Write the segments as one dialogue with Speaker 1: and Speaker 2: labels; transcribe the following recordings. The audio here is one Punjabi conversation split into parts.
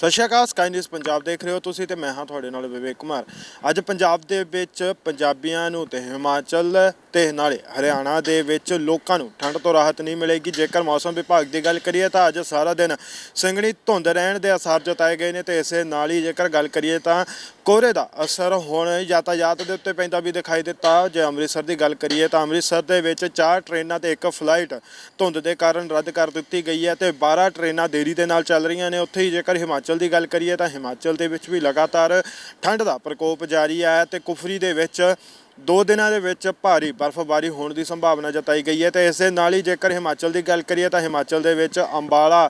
Speaker 1: ਸਤਿ ਸ਼੍ਰੀ ਅਕਾਲ ਸਕਾਈ ਨਿਊਜ਼ ਪੰਜਾਬ ਦੇਖ ਰਹੇ ਹੋ ਤੁਸੀਂ ਤੇ ਮੈਂ ਹਾਂ ਤੁਹਾਡੇ ਨਾਲ ਵਿਵੇਕ ਕੁਮਾਰ। ਅੱਜ ਪੰਜਾਬ ਦੇ ਵਿੱਚ ਪੰਜਾਬੀਆਂ ਨੂੰ ਤੇ ਹਿਮਾਚਲ ਤੇ ਨਾਲੇ ਹਰਿਆਣਾ ਦੇ ਵਿੱਚ ਲੋਕਾਂ ਨੂੰ ਠੰਡ ਤੋਂ ਰਾਹਤ ਨਹੀਂ ਮਿਲੇਗੀ। ਜੇਕਰ ਮੌਸਮ ਵਿਭਾਗ ਦੀ ਗੱਲ ਕਰੀਏ ਤਾਂ ਅੱਜ ਸਾਰਾ ਦਿਨ ਸੰਘਣੀ ਧੁੰਦ ਰਹਿਣ ਦੇ ਅਸਾਰ ਜਤਾਏ ਗਏ ਨੇ ਤੇ ਇਸੇ ਨਾਲ ਹੀ ਜੇਕਰ ਗੱਲ ਕਰੀਏ ਤਾਂ ਕੋਹਰੇ ਦਾ ਅਸਰ ਹੁਣ ਯਾਤਾਯਾਤ ਦੇ ਉੱਤੇ ਪੈਂਦਾ ਵੀ ਦਿਖਾਈ ਦਿੱਤਾ। ਜੇ ਅੰਮ੍ਰਿਤਸਰ ਦੀ ਗੱਲ ਕਰੀਏ ਤਾਂ ਅੰਮ੍ਰਿਤਸਰ ਦੇ ਵਿੱਚ ਚਾਰ ਟ੍ਰੇਨਾਂ ਤੇ ਇੱਕ ਫਲਾਈਟ ਧੁੰਦ ਦੇ ਕਾਰਨ ਰੱਦ ਕਰ ਦਿੱਤੀ ਗਈ ਹੈ ਤੇ 12 ਟ੍ਰੇਨਾਂ ਦੇਰੀ ਦੇ ਨਾਲ ਚੱਲ ਰਹੀਆਂ ਨੇ। ਉੱਥੇ ਹੀ ਜੇਕਰ ਹਿਮਾਚਲ ਹਿਮਾਚਲ ਦੀ ਗੱਲ ਕਰੀਏ ਤਾਂ ਹਿਮਾਚਲ ਦੇ ਵਿੱਚ ਵੀ ਲਗਾਤਾਰ ਠੰਡ ਦਾ ਪ੍ਰਕੋਪ ਜਾਰੀ ਹੈ ਤੇ ਕੁਫਰੀ ਦੇ ਵਿੱਚ ਦੋ ਦਿਨਾਂ ਦੇ ਵਿੱਚ ਭਾਰੀ ਬਰਫ਼ਬਾਰੀ ਹੋਣ ਦੀ ਸੰਭਾਵਨਾ ਜਤਾਈ ਗਈ ਹੈ ਤੇ ਦੇ ਨਾਲ ਹੀ ਜੇਕਰ ਹਿਮਾਚਲ ਦੀ ਗੱਲ ਕਰੀਏ ਤਾਂ ਹਿਮਾਚਲ ਦੇ ਵਿੱਚ ਅੰਬਾਲਾ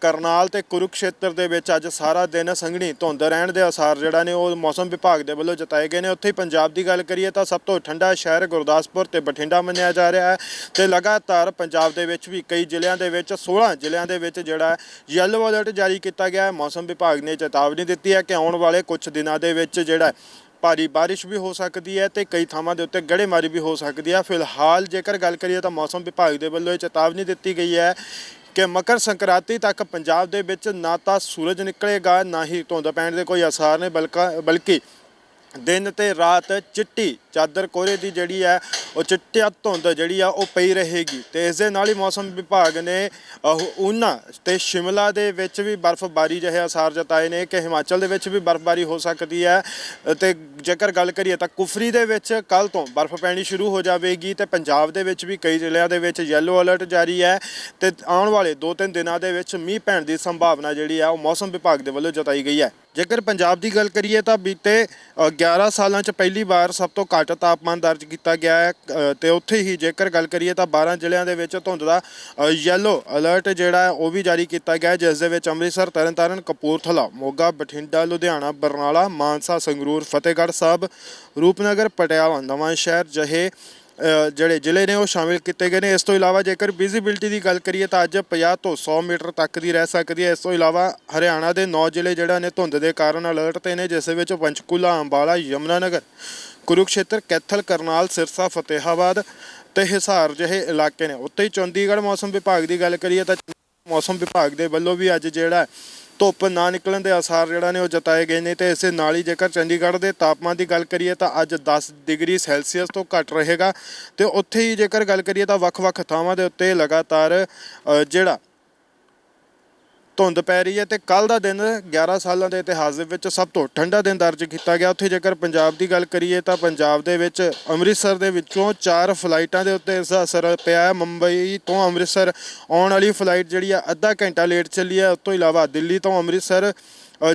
Speaker 1: ਕਰਨਾਲ ਤੇ ਕੁਰੂਕਸ਼ੇਤਰ ਦੇ ਵਿੱਚ ਅੱਜ ਸਾਰਾ ਦਿਨ ਸੰਘਣੀ ਧੁੰਦ ਰਹਿਣ ਦੇ ਅਸਾਰ ਜਿਹੜਾ ਨੇ ਉਹ ਮੌਸਮ ਵਿਭਾਗ ਦੇ ਵੱਲੋਂ ਜਤਾਏ ਗਏ ਨੇ। ਉੱਥੇ ਹੀ ਪੰਜਾਬ ਦੀ ਗੱਲ ਕਰੀਏ ਤਾਂ ਸਭ ਤੋਂ ਠੰਡਾ ਸ਼ਹਿਰ ਗੁਰਦਾਸਪੁਰ ਤੇ ਬਠਿੰਡਾ ਮੰਨਿਆ ਜਾ ਰਿਹਾ ਹੈ ਤੇ ਲਗਾਤਾਰ ਪੰਜਾਬ ਦੇ ਵਿੱਚ ਵੀ ਕਈ ਜ਼ਿਲ੍ਹਿਆਂ ਦੇ ਵਿੱਚ 16 ਜ਼ਿਲ੍ਹਿਆਂ ਦੇ ਵਿੱਚ ਜਿਹੜਾ ਯੈਲੋ ਅਲਰਟ ਜਾਰੀ ਕੀਤਾ ਗਿਆ ਹੈ। ਮੌਸਮ ਵਿਭਾਗ ਨੇ ਚੇਤਾਵਨੀ ਦਿੱਤੀ ਹੈ ਕਿ ਆਉਣ ਵਾਲੇ ਕੁਝ ਦਿਨਾਂ ਦੇ ਵਿੱਚ ਜਿਹੜਾ ਭਾਰੀ ਬਾਰਿਸ਼ ਵੀ ਹੋ ਸਕਦੀ ਹੈ ਤੇ ਕਈ ਥਾਵਾਂ ਦੇ ਉੱਤੇ ਗੜੇਮਾਰੀ ਵੀ ਹੋ ਸਕਦੀ ਹੈ। ਫਿਲਹਾਲ ਜੇਕਰ ਗੱਲ ਕਰੀਏ ਤਾਂ ਮੌਸਮ ਵਿਭਾਗ ਦੇ ਵੱਲੋਂ ਇਹ ਚੇਤਾਵਨੀ ਦਿੱਤੀ ਗਈ ਹੈ ਕਿ ਮਕਰ ਸੰਕ੍ਰਾਂਤੀ ਤੱਕ ਪੰਜਾਬ ਦੇ ਵਿੱਚ ਨਾ ਤਾਂ ਸੂਰਜ ਨਿਕਲੇਗਾ, ਨਾ ਹੀ ਧੁੰਦ ਪੈਣ ਦੇ ਕੋਈ ਆਸਾਰ ਨੇ ਬਲਕਾ ਬਲਕਿ ਦਿਨ ਤੇ ਰਾਤ ਚਿੱਟੀ ਚਾਦਰ ਕੋਰੇ ਦੀ ਜਿਹੜੀ ਹੈ ਉਹ ਚਿੱਟਿਆ ਧੁੰਦ ਜਿਹੜੀ ਆ ਉਹ ਪਈ ਰਹੇਗੀ। ਤੇ ਇਸ ਦੇ ਨਾਲ ਹੀ ਮੌਸਮ ਵਿਭਾਗ ਨੇ ਅਹ, ਊਨਾ ਤੇ ਸ਼ਿਮਲਾ ਦੇ ਵਿੱਚ ਵੀ ਬਰਫ਼ਬਾਰੀ ਜਿਹੇ ਅਸਾਰ ਜਤਾਏ ਨੇ ਕਿ ਹਿਮਾਚਲ ਦੇ ਵਿੱਚ ਵੀ ਬਰਫ਼ਬਾਰੀ ਹੋ ਸਕਦੀ ਹੈ। ਤੇ ਜੇਕਰ ਗੱਲ ਕਰੀਏ ਤਾਂ ਕੁਫਰੀ ਦੇ ਵਿੱਚ ਕੱਲ ਤੋਂ ਬਰਫ਼ ਪੈਣੀ ਸ਼ੁਰੂ ਹੋ ਜਾਵੇਗੀ ਤੇ ਪੰਜਾਬ ਦੇ ਵਿੱਚ ਵੀ ਕਈ ਜ਼ਿਲ੍ਹਿਆਂ ਦੇ ਵਿੱਚ ਯੈਲੋ ਅਲਰਟ ਜਾਰੀ ਹੈ ਤੇ ਆਉਣ ਵਾਲੇ 2-3 ਦਿਨਾਂ ਦੇ ਵਿੱਚ ਮੀਂਹ ਪੈਣ ਦੀ ਸੰਭਾਵਨਾ ਜਿਹੜੀ ਆ ਉਹ ਮੌਸਮ ਵਿਭਾਗ ਦੇ ਵੱਲੋਂ ਜਤਾਈ ਗਈ ਹੈ। ਜੇਕਰ ਪੰਜਾਬ ਦੀ ਗੱਲ ਕਰੀਏ ਤਾਂ ਬੀਤੇ ਅ, 11 ਸਾਲਾਂ 'ਚ ਪਹਿਲੀ ਵਾਰ ਸਭ ਤੋਂ ਘੱਟ ਤਾਪਮਾਨ ਦਰਜ ਕੀਤਾ ਗਿਆ ਹੈ ਅ, ਤੇ ਉੱਥੇ ਹੀ ਜੇਕਰ ਗੱਲ ਕਰੀਏ ਤਾਂ 12 ਜ਼ਿਲ੍ਹਿਆਂ ਦੇ ਵਿੱਚ ਧੁੰਦ ਦਾ ਯੈਲੋ ਅਲਰਟ ਜਿਹੜਾ ਹੈ ਉਹ ਵੀ ਜਾਰੀ ਕੀਤਾ ਗਿਆ ਜਿਸ ਦੇ ਵਿੱਚ ਅੰਮ੍ਰਿਤਸਰ ਤਰਨਤਾਰਨ ਕਪੂਰਥਲਾ ਮੋਗਾ ਬਠਿੰਡਾ ਲੁਧਿਆਣਾ ਬਰਨਾਲਾ ਮਾਨਸਾ ਸੰਗਰੂਰ ਫਤਿਹਗੜ੍ਹ ਸਾਹਿਬ ਰੂਪਨਗਰ ਪਟਿਆਲਾ ਨਵਾਂ ਸ਼ਹਿਰ ਜਹੇ ਜਿਹੜੇ ਜ਼ਿਲ੍ਹੇ ਨੇ ਉਹ ਸ਼ਾਮਿਲ ਕੀਤੇ ਗਏ ਨੇ। ਇਸ ਤੋਂ ਇਲਾਵਾ ਜੇਕਰ ਵਿਜ਼ਿਬਿਲਟੀ ਦੀ ਗੱਲ ਕਰੀਏ ਤਾਂ ਅੱਜ 50 ਤੋਂ 100 ਮੀਟਰ ਤੱਕ ਦੀ ਰਹਿ ਸਕਦੀ ਹੈ। ਇਸ ਤੋਂ ਇਲਾਵਾ ਹਰਿਆਣਾ ਦੇ 9 ਜ਼ਿਲ੍ਹੇ ਜਿਹੜਾ ਨੇ ਧੁੰਦ ਦੇ ਕਾਰਨ ਅਲਰਟ ਤੇ ਨੇ, ਜਿਸ ਵਿੱਚ ਪੰਚਕੂਲਾ, ਅੰਬਾਲਾ, ਯਮੁਨਾਨਗਰ, ਕੁਰੂਕਸ਼ੇਤਰ, ਕੈਥਲ, ਕਰਨਾਲ, ਸਿਰਸਾ, ਫਤਿਹਾਬਾਦ ਤੇ ਹਿਸਾਰ ਜਿਹੇ ਇਲਾਕੇ ਨੇ। ਉੱਤੇ ਹੀ ਚੰਡੀਗੜ੍ਹ ਮੌਸਮ ਵਿਭਾਗ ਦੀ ਗੱਲ ਕਰੀਏ ਤਾਂ ਮੌਸਮ ਵਿਭਾਗ ਦੇ ਵੱਲੋਂ ਵੀ ਅੱਜ ਜਿਹੜਾ ਧੁੱਪ ਨਾ ਨਿਕਲਣ ਦੇ ਆਸਾਰ ਜਿਹੜਾ ਨੇ ਉਹ ਜਤਾਏ ਗਏ ਨੇ ਤੇ ਇਸੇ ਨਾਲ ਹੀ ਜੇਕਰ ਚੰਡੀਗੜ੍ਹ ਦੇ ਤਾਪਮਾਨ ਦੀ ਗੱਲ ਕਰੀਏ ਤਾਂ ਅੱਜ 10 ਡਿਗਰੀ ਸੈਲਸੀਅਸ ਤੋਂ ਘੱਟ ਰਹੇਗਾ ਤੇ ਉੱਥੇ ਹੀ ਜੇਕਰ ਗੱਲ ਕਰੀਏ ਤਾਂ ਵੱਖ-ਵੱਖ ਥਾਵਾਂ ਦੇ ਉੱਤੇ ਲਗਾਤਾਰ ਜਿਹੜਾ ਧੁੰਦ ਪੈ ਰਹੀ ਹੈ ਤੇ ਕੱਲ ਦਾ ਦਿਨ 11 ਸਾਲਾਂ ਦੇ ਇਤਿਹਾਸ ਦੇ ਵਿੱਚ ਸਭ ਤੋਂ ਠੰਡਾ ਦਿਨ ਦਰਜ ਕੀਤਾ ਗਿਆ। ਉੱਥੇ ਜੇਕਰ ਪੰਜਾਬ ਦੀ ਗੱਲ ਕਰੀਏ ਤਾਂ ਪੰਜਾਬ ਦੇ ਵਿੱਚ ਅੰਮ੍ਰਿਤਸਰ ਦੇ ਵਿੱਚੋਂ ਚਾਰ ਫਲਾਈਟਾਂ ਦੇ ਉੱਤੇ ਇਸ ਦਾ ਅਸਰ ਪਿਆ ਹੈ। ਮੁੰਬਈ ਤੋਂ ਅੰਮ੍ਰਿਤਸਰ ਆਉਣ ਵਾਲੀ ਫਲਾਈਟ ਜਿਹੜੀ ਆ ਅੱਧਾ ਘੰਟਾ ਲੇਟ ਚੱਲੀ ਹੈ। ਉਸ ਤੋਂ ਇਲਾਵਾ ਦਿੱਲੀ ਤੋਂ ਅੰਮ੍ਰਿਤਸਰ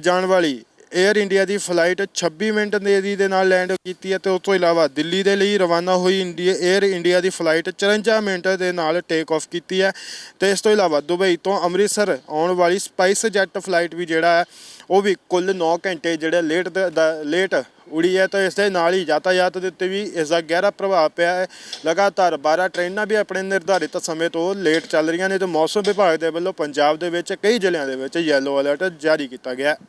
Speaker 1: ਜਾਣ ਵਾਲੀ 에ਅਰ ਇੰਡੀਆ ਦੀ ਫਲਾਈਟ 26 ਮਿੰਟ ਦੇਰੀ ਦੇ ਨਾਲ ਲੈਂਡ ਕੀਤੀ ਹੈ ਤੇ ਉਸ ਤੋਂ ਇਲਾਵਾ ਦਿੱਲੀ ਦੇ ਲਈ ਰਵਾਨਾ ਹੋਈ ਇੰਡੀਆ 에ਅਰ ਇੰਡੀਆ ਦੀ ਫਲਾਈਟ 54 ਮਿੰਟ ਦੇ ਨਾਲ ਟੇਕ ਆਫ ਕੀਤੀ ਹੈ ਤੇ ਇਸ ਤੋਂ ਇਲਾਵਾ ਦੁਬਈ ਤੋਂ ਅੰਮ੍ਰਿਤਸਰ ਆਉਣ ਵਾਲੀ ਸਪਾਈਸ ਜੈਟ ਫਲਾਈਟ ਵੀ ਜਿਹੜਾ ਹੈ, ਉਹ ਵੀ ਕੁੱਲ 9 ਘੰਟੇ ਜਿਹੜੇ ਲੇਟ ਦਾ- ਲੇਟ ਉੜੀ ਹੈ ਤਾਂ ਇਸ ਦੇ ਨਾਲ ਹੀ ਯਾਤਾਯਾਤ ਦੇ ਉੱਤੇ ਵੀ ਇਸ ਦਾ ਗਹਿਰਾ ਪ੍ਰਭਾਵ ਪਿਆ ਹੈ। ਲਗਾਤਾਰ 12 ਟ੍ਰੇਨਾਂ ਵੀ ਆਪਣੇ ਨਿਰਧਾਰਿਤ ਸਮੇਂ ਤੋਂ ਲੇਟ ਚੱਲ ਰਹੀਆਂ ਨੇ ਤੇ ਮੌਸਮ ਵਿਭਾਗ ਦੇ ਵੱਲੋਂ ਪੰਜਾਬ ਦੇ ਵਿੱਚ ਕਈ ਜ਼ਿਲ੍ਹਿਆਂ ਦੇ ਵਿੱਚ ਯੈਲੋ ਅਲਰਟ ਜਾਰੀ ਕੀਤਾ ਗਿਆ ਹੈ।